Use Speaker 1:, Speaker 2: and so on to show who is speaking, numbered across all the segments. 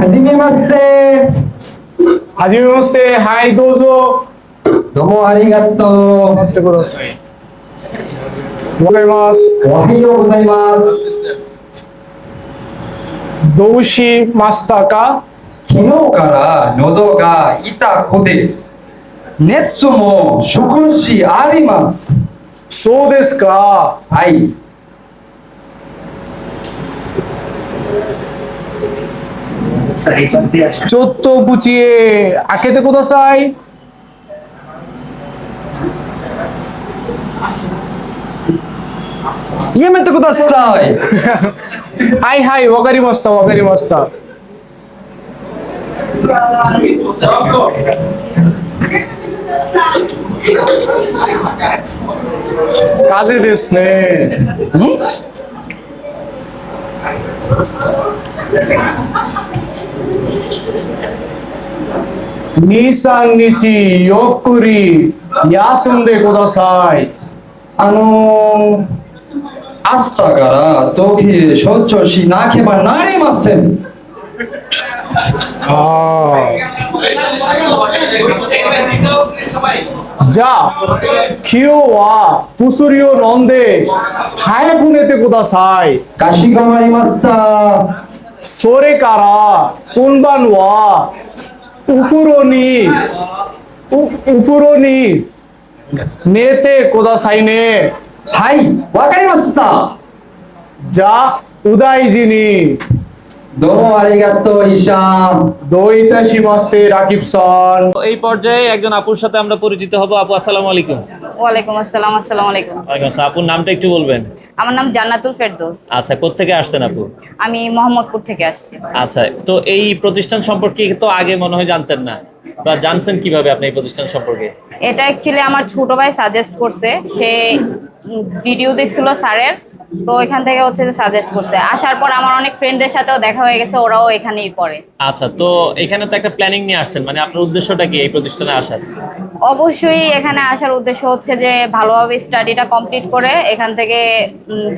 Speaker 1: はじめまして。
Speaker 2: はじめまして、はい、どうぞ。
Speaker 1: どうもありがと
Speaker 2: 待ってください。ございます。
Speaker 1: う。おはようございます。
Speaker 2: どうしましたか？
Speaker 1: 昨日から喉が痛くて、熱も少しあります。
Speaker 2: そうですか。
Speaker 1: はい。
Speaker 2: ちょっと口へ開けてください。
Speaker 1: やめてください。
Speaker 2: はいはい、わかりました、わかりました。風邪ですね。
Speaker 1: নিসান্নিচি ইয়োকুরি ইয়াসন্দে
Speaker 2: কোদাসাই আনো আস্তাগারা তোকে সচ্চসি না খেবা
Speaker 1: নারী মাসেন যা খিও ওয়া পুসুরিও নন্দে হায় কুনেতে কোদাসাই কাশিগামারি মাস্তা
Speaker 2: সোরে কারা কোনবান ওয়া উফুরনি। উফুরনি। নেতে কোদাসাইনে হাই ওয়াকারিমাস্তা যা
Speaker 3: উদাইজিনি এই পর্যায়ে একজন আপুর সাথে আমরা পরিচিত হব। আপু আসসালামু আলাইকুম।
Speaker 4: ওয়ালাইকুম আসসালাম আসসালামু আলাইকুম।
Speaker 3: ওয়ালাইকুম আসসালাম। আপুর নামটা একটু বলবেন?
Speaker 4: আমার নাম জান্নাতুল ফেরদৌস।
Speaker 3: আচ্ছা কোত্থেকে আসছেন আপু?
Speaker 4: আমি মোহাম্মদপুর থেকে আসছি।
Speaker 3: আচ্ছা তো এই প্রতিষ্ঠান সম্পর্কে তো আগে মনে হয় জানতেন না। বা জানছেন কীভাবে আপনি এই প্রতিষ্ঠান সম্পর্কে?
Speaker 4: এটা অ্যাকচুয়ালি আমার ছোট ভাই সাজেস্ট করছে। সে ভিডিও দেখছিল স্যারের তো এখান থেকে হচ্ছে যে সাজেস্ট করছে। আসার পর আমার অনেক ফ্রেন্ডদের সাথেও দেখা হয়ে গেছে ওরাও এখানেই পড়ে।
Speaker 3: আচ্ছা তো এখানে তো একটা প্ল্যানিং নিয়ে আসছেন মানে আপনার উদ্দেশ্যটা কি এই প্রতিষ্ঠানে আসার?
Speaker 4: অবশ্যই এখানে আসার উদ্দেশ্য হচ্ছে যে ভালোভাবে স্টাডিটা কমপ্লিট করে এখান থেকে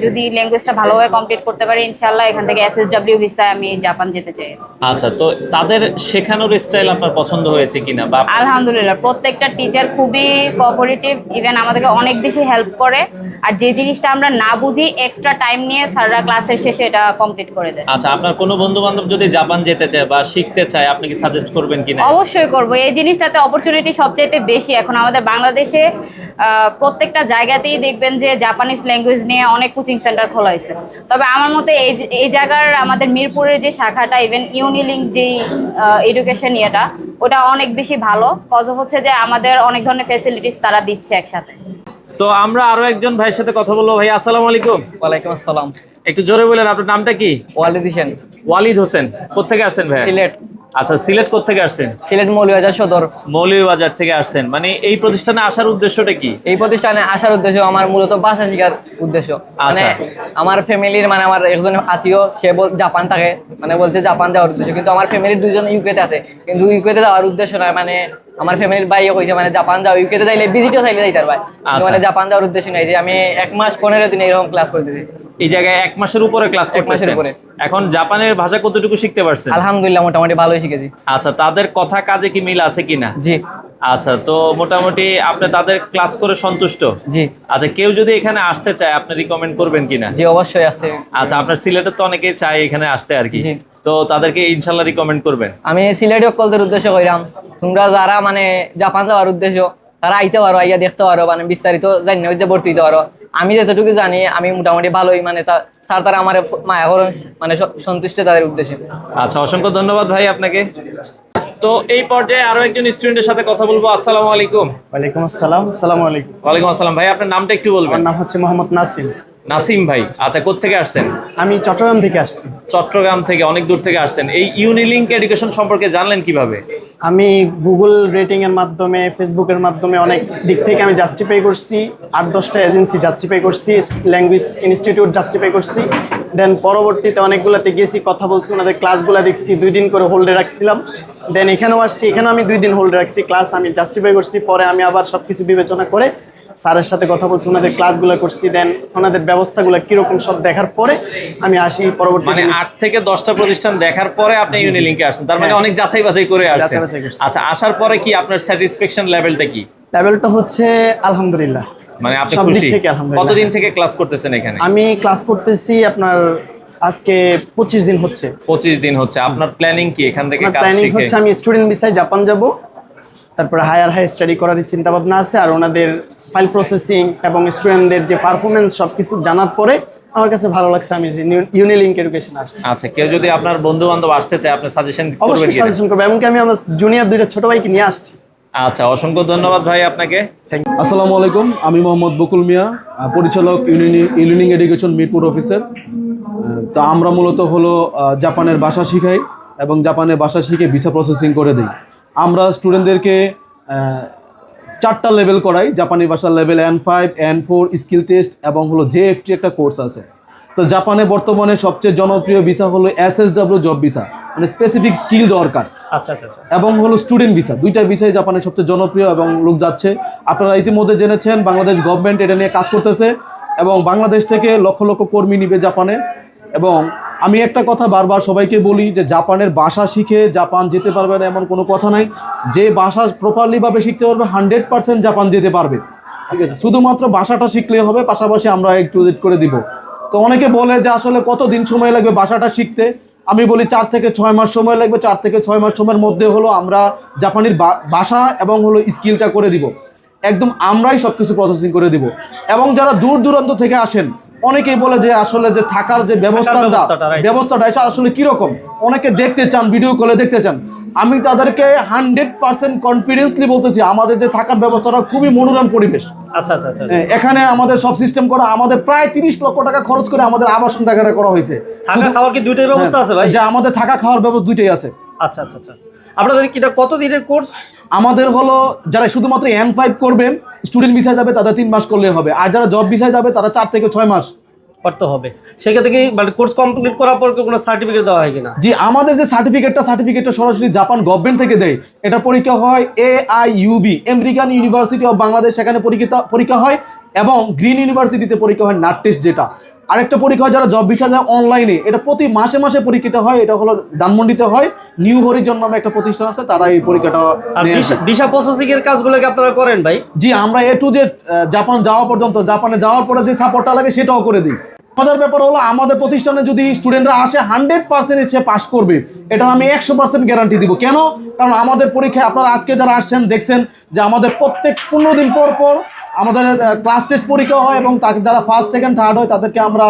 Speaker 4: যদি ল্যাঙ্গুয়েজটা ভালোভাবে কমপ্লিট করতে পারি ইনশাল্লাহ এখান থেকে এস এস ডাব্লিউ ভিসায় আমি জাপান যেতে চাই।
Speaker 3: আচ্ছা তো তাদের শেখানোর স্টাইল আপনার পছন্দ হয়েছে কিনা বা
Speaker 4: আলহামদুলিল্লাহ প্রত্যেকটা টিচার খুবই কোঅপারেটিভ ইভেন আমাদেরকে অনেক বেশি হেল্প করে। আর যে জিনিসটা আমরা না বুঝি এক্সট্রা টাইম নিয়ে স্যাররা ক্লাসের শেষে এটা কমপ্লিট করে দেয়।
Speaker 3: আচ্ছা আপনার কোনো বন্ধু বান্ধব যদি জাপান যেতে চায় বা শিখতে চায় আপনি কি সাজেস্ট করবেন কিনা
Speaker 4: অবশ্যই করব। এই জিনিসটাতে অপরচুনিটি সবচাইতে বেশি। এখন আমাদের বাংলাদেশে প্রত্যেকটা জায়গাতেই দেখবেন যে জাপানিজ ল্যাঙ্গুয়েজ নিয়ে অনেক কোচিং সেন্টার খোলা হয়েছে। তবে আমার মতে এই এই জায়গার আমাদের মিরপুরের যে শাখাটা ইভেন ইউনিলিঙ্ক যেই এডুকেশন ইয়েটা ওটা অনেক বেশি ভালো। কজ হচ্ছে যে আমাদের অনেক ধরনের ফেসিলিটিস তারা দিচ্ছে একসাথে।
Speaker 3: তো আমরা আরও একজন ভাইয়ের সাথে কথা বলব। ভাই আসসালামু আলাইকুম।
Speaker 5: ওয়ালাইকুম আসসালাম।
Speaker 3: একটু জোরে বলেন আপনার নামটা কি?
Speaker 5: ওয়ালিদ হোসেন।
Speaker 3: ওয়ালিদ হোসেন। কোথেকে আসছেন ভাই
Speaker 5: সিলেট।
Speaker 3: আচ্ছা সিলেট কোথেকে আসছেন?
Speaker 5: সিলেট মৌলবাজার সদর।
Speaker 3: মৌলভীবাজার থেকে আসছেন। মানে এই প্রতিষ্ঠানে আসার উদ্দেশ্যটা কি?
Speaker 5: এই প্রতিষ্ঠানে আসার উদ্দেশ্য আমার মূলত ভাষা শেখার উদ্দেশ্য। মানে
Speaker 3: আচ্ছা।
Speaker 5: আমার ফ্যামিলির মানে আমার একজন আত্মীয় সে জাপান থাকে। মানে বলছে জাপান যাওয়ার উদ্দেশ্য। কিন্তু আমার ফ্যামিলির দুজন ইউকেতে আছে। কিন্তু ইউকেতে যাওয়ার উদ্দেশ্য নয়। মানে আমার ফ্যামিলির ভাই কইছে মানে জাপান যাও ইউকেতে যাইলে ভিজিটও চাইলে যাইতার ভাই।
Speaker 3: আচ্ছা।
Speaker 5: মানে জাপান যাওয়ার উদ্দেশ্য নাই যে আমি এক মাস পনেরো দিন এরকম ক্লাস করতেছি।
Speaker 3: এই জায়গায় এক মাসের উপরে ক্লাস করতেছেন। এখন জাপানের ভাষা কতটুকু শিখতে পারছেন?
Speaker 5: আলহামদুলিল্লাহ মোটামুটি ভালোই শিখেছি।
Speaker 3: আচ্ছা তাদের কথা কাজে কি মিল আছে কিনা?
Speaker 5: জি।
Speaker 3: আচ্ছা তো মোটামুটি আপনি তাদের ক্লাস করে সন্তুষ্ট?
Speaker 5: জি।
Speaker 3: আচ্ছা কেউ যদি এখানে আসতে চায় আপনি রিকমেন্ড করবেন কিনা?
Speaker 5: জি অবশ্যই আসছে
Speaker 3: আচ্ছা আপনার সিলেটে তো অনেকেই চায় এখানে আসতে আর কি।
Speaker 5: জি।
Speaker 3: তো তাদেরকে ইনশাল্লাহ রিকমেন্ড করবেন।
Speaker 5: আমি সিলেটি অকলদের উদ্দেশ্য কইরাম। তোমরা যারা মানে জাপান যাওয়ার উদ্দেশ্য তারা আইতে পারো আইয়া দেখতে পারো মানে বিস্তারিত জানি যে ভর্তি হইতে পারো। আমি যতটুকু জানি আমি মোটামুটি ভালোই মানে তা- স্যার তারা আমার মায়া করেন মানে সন্তুষ্ট তাদের উদ্দেশ্যে।
Speaker 3: আচ্ছা অসংখ্য ধন্যবাদ ভাই আপনাকে। তো এই পর্যায়ে আরও একজন স্টুডেন্টের সাথে কথা বলব। আসসালামু আলাইকুম।
Speaker 2: ওয়ালাইকুম আসসালাম। আসসালামু আলাইকুম।
Speaker 3: ওয়ালাইকুম আসসালাম। ভাই আপনার নামটা একটু বলবেন।
Speaker 2: আমার নাম হচ্ছে মোহাম্মদ নাসিম।
Speaker 3: নাসিম ভাই আচ্ছা কোত্থেকে আসছেন?
Speaker 2: আমি চট্টগ্রাম থেকে আসছি।
Speaker 3: চট্টগ্রাম থেকে অনেক দূর থেকে আসছেন। এই ইউনিলিঙ্ক এডুকেশন সম্পর্কে জানলেন কীভাবে?
Speaker 6: আমি গুগল রেটিং এর মাধ্যমে ফেসবুকের মাধ্যমে অনেক দিক থেকে আমি জাস্টিফাই করছি। আট দশটা এজেন্সি জাস্টিফাই করছি ল্যাঙ্গুয়েজ ইনস্টিটিউট জাস্টিফাই করছি। দেন পরবর্তীতে অনেকগুলোতে গেছি কথা বলছি ওনাদের ক্লাসগুলো দেখছি দুই দিন করে হোল্ডে রাখছিলাম। দেন এখানেও আসছি এখানেও আমি দুই দিন হোল্ডে রাখছি ক্লাস আমি জাস্টিফাই করছি পরে আমি আবার সব কিছু বিবেচনা করে স্যারের সাথে কথা বলছি ওনাদের ক্লাসগুলো করছি দেন ওনাদের ব্যবস্থাগুলো কীরকম সব দেখার পরে আমি আসি পরবর্তী
Speaker 3: মানে আট থেকে দশটা প্রতিষ্ঠান দেখার পরে আপনি ইউনিলিঙ্কে আসছেন। তার মানে
Speaker 6: হ্যাঁ।
Speaker 3: অনেক যাচাই বাছাই করে আসছেন। আচ্ছা আসার পরে কি আপনার স্যাটিসফ্যাকশন লেভেলটা কি?
Speaker 6: লেভেলটা হচ্ছে আলহামদুলিল্লাহ।
Speaker 3: মানে আপনি খুশি। কতদিন থেকে ক্লাস করতেছেন এখানে?
Speaker 6: আমি ক্লাস করতেছি আপনার আজকে পঁচিশ দিন হচ্ছে।
Speaker 3: পঁচিশ দিন হচ্ছে। আপনার প্ল্যানিং কি? এখান থেকে কাজ
Speaker 6: প্ল্যানিং
Speaker 3: শিখে?
Speaker 6: হচ্ছে আমি স্টুডেন্ট ভিসায় জাপান যাব। তারপরে হায়ার হাই স্টাডি করার চিন্তা ভাবনা আছে আর ওনাদের ফাইল প্রসেসিং এবং স্টুডেন্টদের যে পারফরমেন্স সবকিছু জানার পরে আমার কাছে ভালো লাগছে আমি ইউনিলিঙ্ক এডুকেশন আসছি।
Speaker 3: আচ্ছা কেউ যদি আপনার বন্ধু বান্ধব আসতে চায় আপনি সাজেশন
Speaker 6: অবশ্যই সাজেশন করব এমনকি আমি আমার জুনিয়র দুইটা ছোট ভাইকে নিয়ে আসছি।
Speaker 3: আচ্ছা অসংখ্য ধন্যবাদ ভাই আপনাকে।
Speaker 6: থ্যাংক
Speaker 2: আসসালামু আলাইকুম আমি মোহাম্মদ বকুল মিয়া পরিচালক ইউনিং এডুকেশন মিরপুর অফিসার। তো আমরা মূলত হলো আহ, জাপানের ভাষা শিখাই এবং জাপানের ভাষা শিখে ভিসা প্রসেসিং করে দিই। আমরা স্টুডেন্টদেরকে চারটা লেভেল করাই জাপানি ভাষার level N five N four skill test এবং হলো জেএফটি একটা কোর্স আছে। তো জাপানে বর্তমানে সবচেয়ে জনপ্রিয় ভিসা হলো S S W job visa মানে স্পেসিফিক স্কিল দরকার।
Speaker 6: আচ্ছা আচ্ছা আচ্ছা।
Speaker 2: এবং হলো স্টুডেন্ট ভিসা দুইটা ভিসাই জাপানে সবচেয়ে জনপ্রিয় এবং লোক যাচ্ছে। আপনারা ইতিমধ্যে জেনেছেন বাংলাদেশ গভর্নমেন্ট এটা নিয়ে কাজ করতেছে এবং বাংলাদেশ থেকে লক্ষ লক্ষ কর্মী নিবে জাপানে এবং আমি একটা কথা বারবার সবাইকে বলি যে জাপানের ভাষা শিখে জাপান যেতে পারবে না এমন কোনো কথা নাই। যে ভাষা প্রপারলিভাবে শিখতে পারবে হান্ড্রেড পার্সেন্ট জাপান যেতে পারবে। ঠিক আছে? শুধুমাত্র ভাষাটা শিখলে হবে, পাশাপাশি আমরা একটু এড করে দিব। তো অনেকে বলে যে আসলে কত দিন সময় লাগবে ভাষাটা শিখতে? আমি বলি চার থেকে ছয় মাস সময় লাগবে। চার থেকে ছয় মাস সময়ের মধ্যে হলো আমরা জাপানির ভাষা এবং হলো স্কিলটা করে দিব। একদম আমরাই সব কিছু প্রসেসিং করে দিব। এবং যারা দূর দূরান্ত থেকে আসেন অনেকেই বলে যে আসলে যে থাকার যে ব্যবস্থাটা
Speaker 6: ব্যবস্থাটা,
Speaker 2: এটা আসলে কীরকম? অনেকে দেখতে চান ভিডিও কলে দেখতে চান। আমি তাদেরকে হান্ড্রেড পার্সেন্ট কনফিডেন্সলি বলতেছি আমাদের যে থাকার ব্যবস্থাটা খুবই মনোরম পরিবেশ।
Speaker 6: আচ্ছা আচ্ছা আচ্ছা
Speaker 2: হ্যাঁ, এখানে আমাদের সব সিস্টেম করা আমাদের প্রায় তিরিশ লক্ষ টাকা খরচ করে আমাদের আবাসন টাকাটা করা হয়েছে।
Speaker 7: থাকা খাওয়ার কি দুইটাই ব্যবস্থা আছে ভাই?
Speaker 2: যে আমাদের থাকা খাওয়ার ব্যবস্থা দুইটাই আছে।
Speaker 7: আচ্ছা আচ্ছা আচ্ছা। আপনাদের কি এটা কত দিনের কোর্স
Speaker 2: আমাদের হলো যারা শুধুমাত্র এন ফাইভ করবে স্টুডেন্ট ভিসায় যাবে তাদের তিন মাস করলে হবে। আর যারা জব ভিসায় যাবে তারা চার থেকে ছয় মাস।
Speaker 7: করতে হবে। সেক্ষেত্রে কি মানে কোর্স কমপ্লিট করার পর কোনো সার্টিফিকেট দেওয়া হয় কিনা?
Speaker 2: জি আমাদের যে সার্টিফিকেটটা সার্টিফিকেটটা সরাসরি জাপান গভর্নমেন্ট থেকে দেয়। এটা পরীক্ষা হয় A I UB American University of Bangladesh সেখানে পরীক্ষা পরীক্ষা হয় এবং গ্রিন ইউনিভার্সিটিতে পরীক্ষা হয় নাট টেস্ট যেটা। আরেকটা পরীক্ষা হয় যারা জব ভিসা যায় অনলাইনে এটা প্রতি মাসে মাসে পরীক্ষাটা হয় এটা হলো ধানমন্ডিতে হয়। নিউ হরিজন নামে একটা প্রতিষ্ঠান আছে তারা এই পরীক্ষাটা
Speaker 7: ভিসা প্রসেসিং এর কাজগুলো কি আপনারা করেন ভাই?
Speaker 2: জি আমরা এ টু জেড জাপান যাওয়া পর্যন্ত জাপানে যাওয়ার পরে যে সাপোর্টটা লাগে সেটাও করে দিই। মজার ব্যাপার হলো আমাদের প্রতিষ্ঠানে যদি স্টুডেন্টরা আসে হান্ড্রেড পার্সেন্ট সে পাশ করবে। এটা আমি একশো পার্সেন্ট গ্যারান্টি দিব। কেন? কারণ আমাদের পরীক্ষায় আপনারা আজকে যারা আসছেন দেখছেন যে আমাদের প্রত্যেক পনেরো দিন পর পর আমাদের ক্লাস টেস্ট পরীক্ষা হয় এবং তাকে যারা ফার্স্ট সেকেন্ড থার্ড হয় তাদেরকে আমরা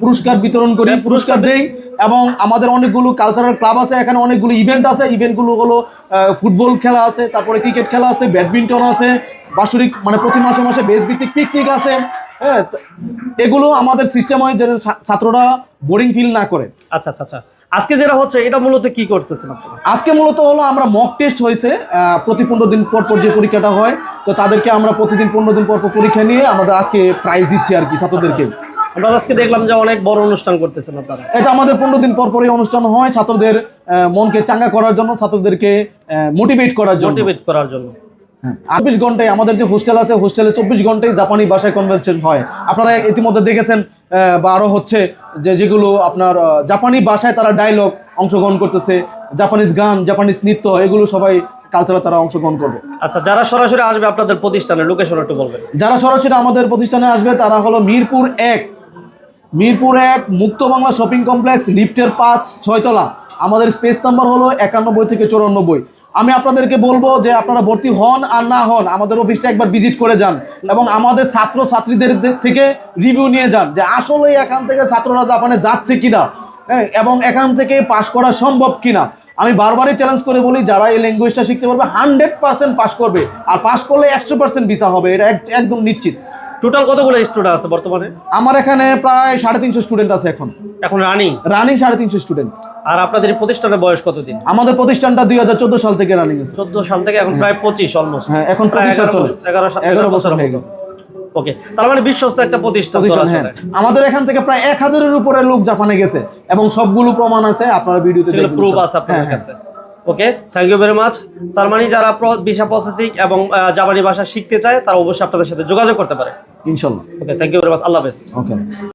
Speaker 2: পুরস্কার বিতরণ করি পুরস্কার দেই এবং আমাদের অনেকগুলো কালচারাল ক্লাব আছে এখানে অনেকগুলো ইভেন্ট আছে। ইভেন্টগুলো হলো ফুটবল খেলা আছে তারপরে ক্রিকেট খেলা আছে ব্যাডমিন্টন আছে বাৎসরিক মানে প্রতি মাসে মাসে বেস ভিত্তিক পিকনিক আছে। হ্যাঁ এগুলো আমাদের সিস্টেম হয় যেন ছাত্ররা বোরিং ফিল না করে।
Speaker 7: আচ্ছা আচ্ছা আচ্ছা। আজকে যেটা হচ্ছে এটা মূলত কি করতেছেন আপনারা?
Speaker 2: আজকে মূলত হলো আমরা মক টেস্ট হয়েছে প্রতি পনেরো দিন পর পর যে পরীক্ষাটা হয়। তো তাদেরকে আমরা প্রতিদিন পনেরো দিন পর পর পরীক্ষা নিয়ে আমাদের আজকে প্রাইজ দিচ্ছি আর কি ছাত্রদেরকে।
Speaker 7: আমরা আজকে দেখলাম যে অনেক বড় অনুষ্ঠান করতেছেন আপনারা।
Speaker 2: এটা আমাদের পনেরো দিন পর পরই অনুষ্ঠান হয় ছাত্রদের মনকে চাঙ্গা করার জন্য ছাত্রদেরকে মোটিভেট করার জন্য।
Speaker 7: মোটিভেট করার জন্য।
Speaker 2: চব্বিশ ঘন্টায় আমাদের যে হোস্টেল আছে হোস্টেলে চব্বিশ ঘন্টায় জাপানি ভাষায় কনভেনশন হয়। আপনারা ইতিমধ্যে দেখেছেন বা আরও হচ্ছে যে যেগুলো আপনার জাপানি ভাষায় তারা ডায়লগ অংশগ্রহণ করতেছে জাপানিজ গান জাপানিজ নৃত্য এগুলো সবাই কালচারে তারা অংশগ্রহণ করবে।
Speaker 7: আচ্ছা যারা সরাসরি আসবে আপনাদের প্রতিষ্ঠানে লোকেশন একটু বলবেন।
Speaker 2: যারা সরাসরি আমাদের প্রতিষ্ঠানে আসবে তারা হলো মিরপুর এক। মিরপুর এক মুক্ত বাংলা শপিং কমপ্লেক্স লিফটের পাঁচ ছয়তলা। আমাদের স্পেস নাম্বার হলো একানব্বই থেকে চৌরানব্বই। আমি আপনাদেরকে বলব যে আপনারা ভর্তি হন আর না হন আমাদের অফিসটা একবার ভিজিট করে যান এবং আমাদের ছাত্র ছাত্রীদের থেকে রিভিউ নিয়ে যান যে আসলে এখান থেকে ছাত্ররা জাপানে যাচ্ছে কিনা হ্যাঁ এবং এখান থেকে পাশ করা সম্ভব কিনা। আমি বারবারই চ্যালেঞ্জ করে বলি যারা এই ল্যাঙ্গুয়েজটা শিখতে পারবে হান্ড্রেড পার্সেন্ট পাস করবে। আর পাস করলে একশো পার্সেন্ট ভিসা হবে এটা এক- একদম নিশ্চিত।
Speaker 7: টোটাল কতগুলো স্টুডেন্ট আছে বর্তমানে?
Speaker 2: আমার এখানে প্রায় সাড়ে তিনশো স্টুডেন্ট আছে এখন।
Speaker 7: এখন রানিং
Speaker 2: রানিং সাড়ে তিনশো স্টুডেন্ট
Speaker 7: আর আপনাদের প্রতিষ্ঠানের বয়স কতদিন?
Speaker 2: আমাদের প্রতিষ্ঠানটা দুই হাজার চোদ্দ সাল থেকে রানিং আছে।
Speaker 7: চোদ্দ সাল থেকে এখন প্রায় পঁচিশ অলমোস্ট
Speaker 2: হ্যাঁ এখন চলে।
Speaker 7: এগারো
Speaker 2: এগারো বছর হয়ে গেছে।
Speaker 7: ওকে তার মানে বিশ্বস্ত একটা প্রতিষ্ঠান
Speaker 2: হ্যাঁ। আমাদের এখান থেকে প্রায় এক হাজারের উপরে লোক জাপানে গেছে এবং সবগুলো প্রমাণ আছে আপনারা ভিডিওতে
Speaker 7: প্রুফ আছে আপনাদের
Speaker 2: হ্যাঁ, হ্যাঁ।
Speaker 7: কাছে। Okay thank you very much তার মানে যারা ভিসা প্রসেসিং এবং জাপানি ভাষা শিখতে চায় তারা অবশ্যই আপনাদের সাথে যোগাযোগ করতে পারে।
Speaker 2: ইনশাল্লাহ
Speaker 7: okay thank you very much আল্লাহ হাফেজ।
Speaker 2: ওকে